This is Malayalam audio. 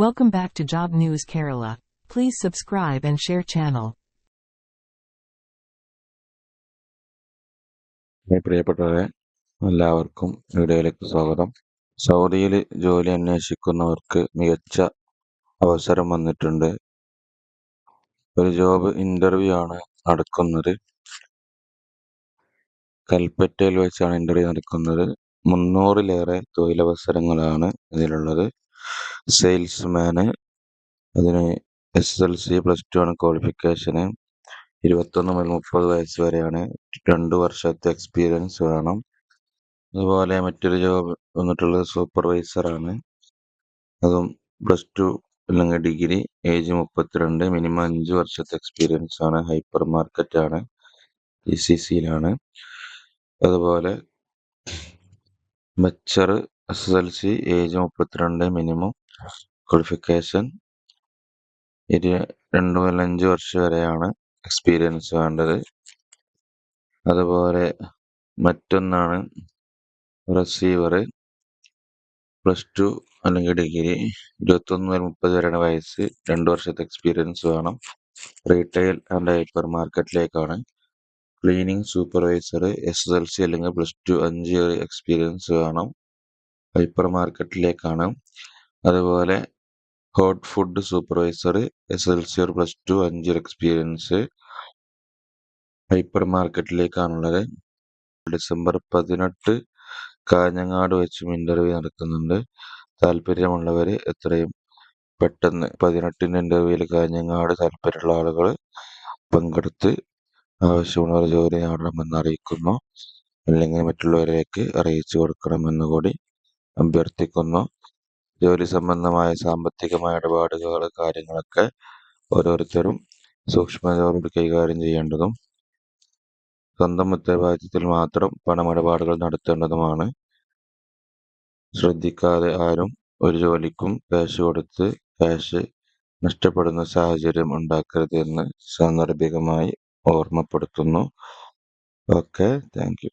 Welcome back to Job News Kerala. Please subscribe and share channel. പ്രിയപ്പെട്ടവരെ എല്ലാവർക്കും വീഡിയോയിലേക്ക് സ്വാഗതം. സൗദിയിൽ ജോലി അന്വേഷിക്കുന്നവർക്ക് മികച്ച അവസരം വന്നിട്ടുണ്ട്. ഒരു ജോബ് ഇന്റർവ്യൂ ആണ് നടക്കുന്നത്. കൽപ്പറ്റയിൽ വെച്ചാണ് ഇന്റർവ്യൂ നടക്കുന്നത്. മുന്നൂറിലേറെ തൊഴിലവസരങ്ങളാണ് ഇതിലുള്ളത്. സെയിൽസ്മാന് അതിന് S L C plus two ആണ് ക്വാളിഫിക്കേഷന് ഇരുപത്തൊന്ന് മുതൽ മുപ്പത് വയസ്സ് വരെയാണ്. രണ്ട് വർഷത്തെ എക്സ്പീരിയൻസ് വേണം. അതുപോലെ മറ്റൊരു ജോബ് വന്നിട്ടുള്ളത് സൂപ്പർവൈസറാണ് അതും പ്ലസ് ടു അല്ലെങ്കിൽ ഡിഗ്രി ഏജ് മുപ്പത്തിരണ്ട് മിനിമം അഞ്ച് വർഷത്തെ എക്സ്പീരിയൻസ് ആണ്. ഹൈപ്പർ മാർക്കറ്റ് ആണ്. ഇ സി സിയിലാണ് അതുപോലെ butcher S S L C age മുപ്പത്തിരണ്ട് മിനിമം ക്വാളിഫിക്കേഷൻ ഇരു രണ്ട് മുതൽ അഞ്ച് വർഷം വരെയാണ് എക്സ്പീരിയൻസ് വേണ്ടത്. അതുപോലെ മറ്റൊന്നാണ് റിസീവർ പ്ലസ് ടു അല്ലെങ്കിൽ ഡിഗ്രി ഇരുപത്തൊന്ന് മുതൽ മുപ്പത് വരെയാണ് വയസ്സ്. രണ്ട് വർഷത്തെ എക്സ്പീരിയൻസ് വേണം. Retail and hyper മാർക്കറ്റിലേക്കാണ് cleaning supervisor S L C അല്ലെങ്കിൽ പ്ലസ് ടു അഞ്ച് എക്സ്പീരിയൻസ് വേണം. ഹൈപ്പർ മാർക്കറ്റിലേക്കാണ് അതുപോലെ hot food supervisor S L C ഒരു പ്ലസ് ടു അഞ്ച് എക്സ്പീരിയൻസ് ഹൈപ്പർ മാർക്കറ്റിലേക്കാണുള്ളത് ഡിസംബർ പതിനെട്ട് കാഞ്ഞങ്ങാട് വെച്ചും ഇന്റർവ്യൂ നടക്കുന്നുണ്ട്. താല്പര്യമുള്ളവർ എത്രയും പെട്ടെന്ന് പതിനെട്ടിന് ഇന്റർവ്യൂവിൽ കാഞ്ഞങ്ങാട് താല്പര്യമുള്ള ആളുകൾ പങ്കെടുത്ത് ആവശ്യമുള്ളവർ ജോലി നേടണമെന്ന് അറിയിക്കുന്നു. അല്ലെങ്കിൽ മറ്റുള്ളവരിലേക്ക് അറിയിച്ചു കൊടുക്കണമെന്ന് കൂടി അഭ്യർത്ഥിക്കുന്നു. ജോലി സംബന്ധമായ സാമ്പത്തികമായ ഇടപാടുകൾ കാര്യങ്ങളൊക്കെ ഓരോരുത്തരും സൂക്ഷ്മതയോടുകൂടി കൈകാര്യം ചെയ്യേണ്ടതും സ്വന്തം ഉത്തരവാദിത്തത്തിൽ മാത്രം പണമിടപാടുകൾ നടത്തേണ്ടതുമാണ്. ശ്രദ്ധിക്കാതെ ആരും ഒരു ജോലിക്കും ക്യാഷ് കൊടുത്ത് ക്യാഷ് നഷ്ടപ്പെടുന്ന സാഹചര്യം ഉണ്ടാക്കരുത് എന്ന് സാന്ദർഭികമായി ഓർമ്മപ്പെടുത്തുന്നു. Okay thank